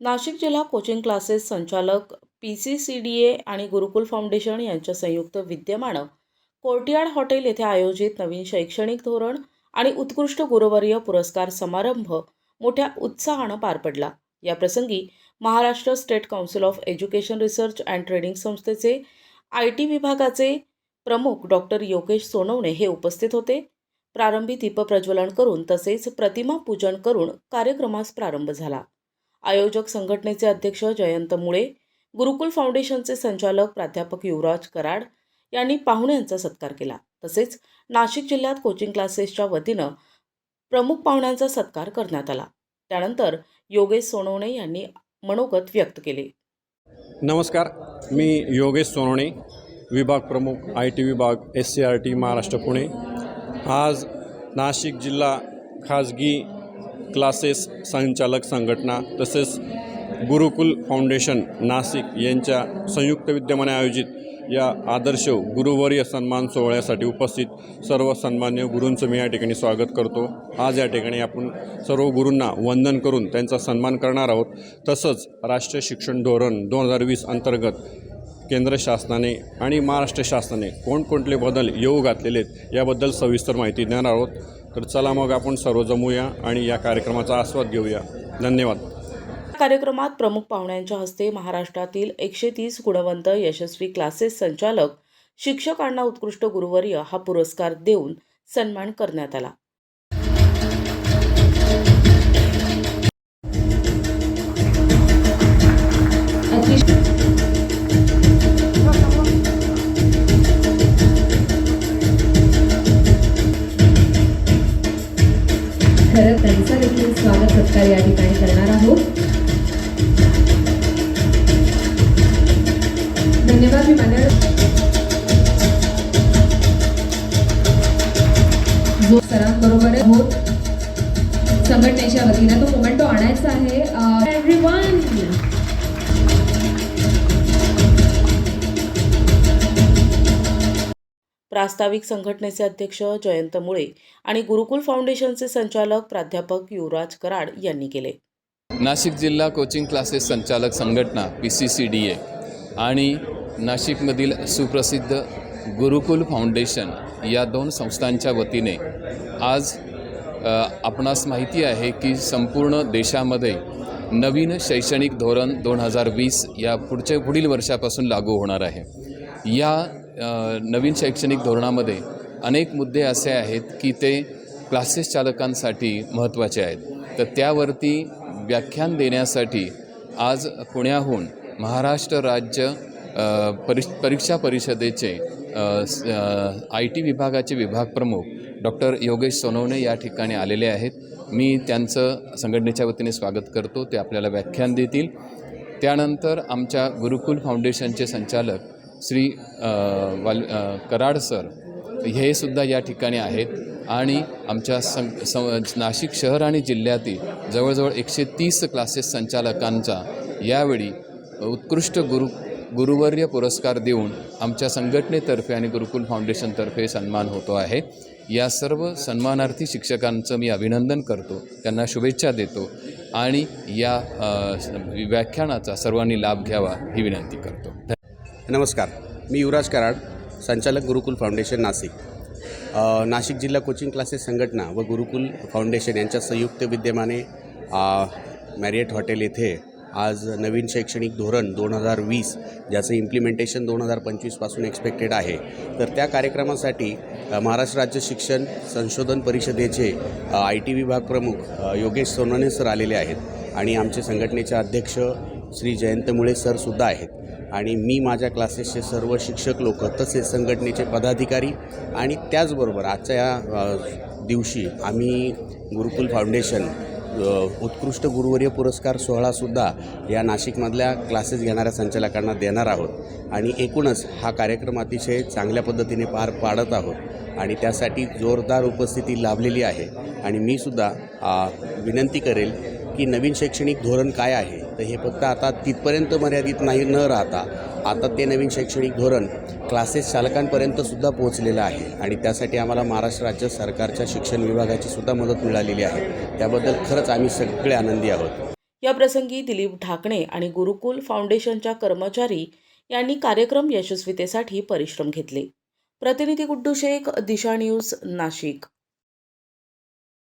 नाशिक जिल्हा coaching classes संचालक P C C D A आणि गुरुकुल फाउंडेशन यांच्या संयुक्त विद्यमानं कोर्टियार्ड हॉटेल येथे आयोजित नवीन शैक्षणिक धोरण आणि उत्कृष्ट गुरुवर्य पुरस्कार समारंभ मोठ्या उत्साहानं पार पडला. याप्रसंगी Maharashtra state council of education research and training संस्थेचे आय टी विभागाचे प्रमुख डॉक्टर योगेश सोनवणे हे उपस्थित होते. प्रारंभी दीपप्रज्वलन करून तसेच प्रतिमा पूजन करून कार्यक्रमास प्रारंभ झाला. आयोजक संघटनेचे अध्यक्ष जयंत मुळे गुरुकुल फाउंडेशनचे संचालक प्राध्यापक युवराज कराड यांनी पाहुण्यांचा सत्कार केला. तसेच नाशिक जिल्ह्यात कोचिंग क्लासेसच्या वतीनं प्रमुख पाहुण्यांचा सत्कार करण्यात आला. त्यानंतर योगेश सोनवणे यांनी मनोगत व्यक्त केले. नमस्कार मी योगेश सोनवणे विभाग प्रमुख आय टी विभाग S C R T Maharashtra Pune. आज नाशिक जिल्हा खाजगी क्लासेस संचालक संघटना तसेच गुरुकुल फाउंडेशन नाशिक यांच्या संयुक्त विद्यमाने आयोजित या आदर्श गुरुवर्य सन्मान सोहळ्यासाठी उपस्थित सर्व सन्मान्य गुरूंचं मी या ठिकाणी स्वागत करतो. आज या ठिकाणी आपण सर्व गुरूंना वंदन करून त्यांचा सन्मान करणार आहोत. तसंच राष्ट्रीय शिक्षण धोरण दोन हजार वीस अंतर्गत केंद्र शासनाने आणि महाराष्ट्र शासनाने कोणकोणते बदल येऊ घातलेले आहेत याबद्दल सविस्तर माहिती देणार आहोत. तर चला मग आपण सर्व जमूया आणि या कार्यक्रमाचा आस्वाद घेऊया. धन्यवाद. या कार्यक्रमात प्रमुख पाहुण्यांच्या हस्ते महाराष्ट्रातील एकशे तीस गुणवंत यशस्वी क्लासेस संचालक शिक्षकांना उत्कृष्ट गुरुवर्य हा पुरस्कार देऊन सन्मान करण्यात आला. करत त्यांचा देखील स्वागत सत्कार या ठिकाणी करणार आहोत. धन्यवाद मी मान्य जो सरांबरोबर आहोत हो. संघटनेच्या वतीनं तो मोमेंटो आणायचा आहे. एव्हरीवन प्रास्ताविक संघटनेचे अध्यक्ष जयंत मुळे आणि गुरुकुल फाउंडेशनचे संचालक प्राध्यापक युवराज कराड यांनी केले. नाशिक जिल्हा कोचिंग क्लासेस संचालक संघटना P C C D A आणि नाशिकमधील सुप्रसिद्ध गुरुकुल फाउंडेशन या दोन संस्थांच्या वतीने आज आपणास माहिती आहे की संपूर्ण देशामध्ये नवीन शैक्षणिक धोरण दोन हजार वीस या पुढच्या पुढील वर्षापासून लागू होणार आहे. या नवीन शैक्षणिक धोरणामध्ये अनेक मुद्दे असे आहेत की ते क्लासेस चालकांसाठी महत्त्वाचे आहेत. तर त्यावरती व्याख्यान देण्यासाठी आज पुण्याहून महाराष्ट्र राज्य परि परीक्षा परिषदेचे आय टी विभागाचे विभाग प्रमुख डॉक्टर योगेश सोनवणे या ठिकाणी आलेले आहेत. मी त्यांचं संघटनेच्या वतीने स्वागत करतो. ते आपल्याला व्याख्यान देतील. त्यानंतर आमच्या गुरुकुल फाउंडेशनचे संचालक श्री वाल कराड सर हे सुद्धा या ठिकाणी आहेत. आणि आमच्या सं नाशिक शहर आणि जिल्ह्यातील जवळजवळ एकशे तीस क्लासेस संचालकांचा यावेळी उत्कृष्ट गुरु गुरुवर्य पुरस्कार देऊन आमच्या संघटनेतर्फे आणि गुरुकुल फाउंडेशनतर्फे सन्मान होतो आहे. या सर्व सन्मानार्थी शिक्षकांचं मी अभिनंदन करतो. त्यांना शुभेच्छा देतो आणि या व्याख्यानाचा सर्वांनी लाभ घ्यावा ही विनंती करतो. नमस्कार. मी युवराज कराड संचालक गुरुकुल फाउंडेशन नाशिक. नाशिक जिल्हा कोचिंग क्लासेस संघटना व गुरुकुल फाउंडेशन यांच्या संयुक्त विद्यमाने मॅरियट हॉटेल येथे आज नवीन शैक्षणिक धोरण दोन हजार वीस ज्याचं इम्प्लिमेंटेशन दोन हजार पंचवीसपासून एक्सपेक्टेड आहे. तर त्या कार्यक्रमासाठी महाराष्ट्र राज्य शिक्षण संशोधन परिषदेचे आय टी विभाग प्रमुख योगेश सोनवणे सर आलेले आहेत. आणि आमचे संघटनेचे अध्यक्ष श्री जयंत मुळे सरसुद्धा आहेत. आणि मी माझ्या क्लासेसचे सर्व शिक्षक लोक तसेच संघटनेचे पदाधिकारी आणि त्याचबरोबर आजच्या या दिवशी आम्ही गुरुकुल फाउंडेशन उत्कृष्ट गुरुवर्य पुरस्कार सोहळासुद्धा या नाशिकमधल्या क्लासेस घेणाऱ्या संचालकांना देणार आहोत. आणि एकूणच हा कार्यक्रम अतिशय चांगल्या पद्धतीने पार पाडत आहोत आणि त्यासाठी जोरदार उपस्थिती लाभलेली आहे. आणि मी सुद्धा विनंती करेल की नवीन शैक्षणिक धोरण काय आहे तर हे फक्त आता तिथपर्यंत मर्यादित नाही न राहता. आता ते नवीन शैक्षणिक धोरण क्लासेस चालकांपर्यंत सुद्धा पोहोचलेलं आहे. आणि त्यासाठी आम्हाला महाराष्ट्र राज्य सरकारच्या शिक्षण विभागाची सुद्धा मदत मिळालेली आहे. त्याबद्दल खरंच आम्ही सगळे आनंदी आहोत. या प्रसंगी दिलीप ढाकणे आणि गुरुकुल फाउंडेशनच्या कर्मचारी यांनी कार्यक्रम यशस्वीतेसाठी परिश्रम घेतले. प्रतिनिधी गुड्डू शेख दिशा न्यूज नाशिक.